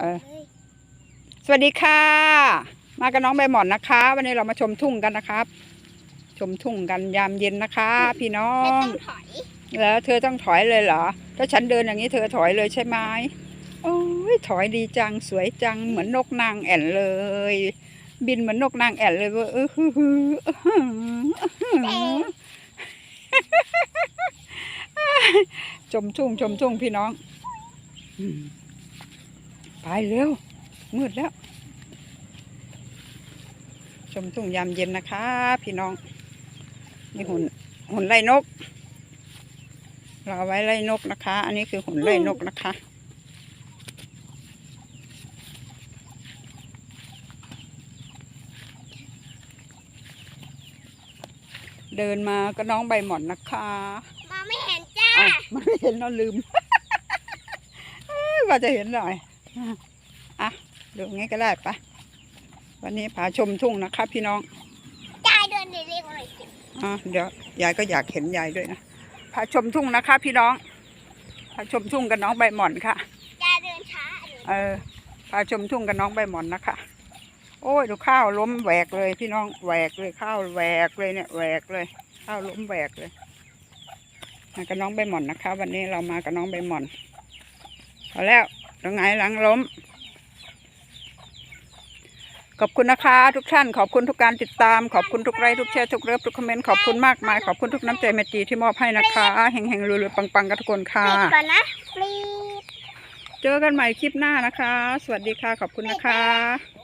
เออ สวัสดีค่ะ มากับน้องใบหมอนนะคะ วันนี้เรามาชมทุ่งกันนะครับ ชมทุ่งกันยามเย็นนะคะ พี่น้อไม่งต้องถอยแล้วเธอต้องถอยเลยเหรอ ถ้าฉันเดินอย่างนี้เธอถอยเลยใช่ไหมโอ้ยถอยดีจังสวยจังเหมือนนกนางแอ่นเลย บินเหมือนนกนางแอ่นเลยเว่าเออฮือฮืออื้อหืออื้อหือชมทุ่งชมทุ่งพี่น้องอืม ไปเร็ว มืดแล้ว ชมทุ่งยามเย็นนะคะ พี่น้อง นี่หุ่นหุ่นไล่นก เราเอาไว้ไล่นกนะคะ อันนี้คือหุ่นไล่นกนะคะเดินมาก็น้องใบหม่อนนะคะมองไม่เห็นจ้าอ้าวมันไม่เห็นเราลืมเอ้ยว่าจะเห็นหน่อย อะดูงี้ก็ได้ปะวันนี้พาชมทุ่งนะคะพี่น้องจ้าเดินเร็วๆหน่อยสิอะเดี๋ยวยายก็อยากเห็นยายด้วยนะพาชมทุ่งนะคะ พี่น้องพาชมทุ่งกับน้องใบหม่อนค่ะจ้าเดินช้าเดินเออพาชมทุ่งกับน้องใบหม่อนนะคะ โอ้ยดูข้าวล้มแหวกเลยพี่น้องแหวกเลยข้าวแหวกเลยเนี่ยแหวกเลย ข้าวล้มแหวกเลยมากับน้องใบหม่อนนะคะ วันนี้เรามากับน้องใบหม่อนเอาแล้ว ตรงไหนหลังล้ม ขอบคุณนะคะ ทุกท่าน ขอบคุณทุกการติดตาม ขอบคุณทุกไลค์ทุกแชร์ทุกเลิฟทุกคอมเมนต์ขอบคุณมากมาย ขอบคุณทุกน้ำใจเมตตรีที่มอบให้นะคะเฮงๆรวยๆปังๆกันทุกคนค่ะปิดก่อนนะปลีดเจอกันใหม่คลิปหน้านะคะ สวัสดีค่ะ ขอบคุณนะคะ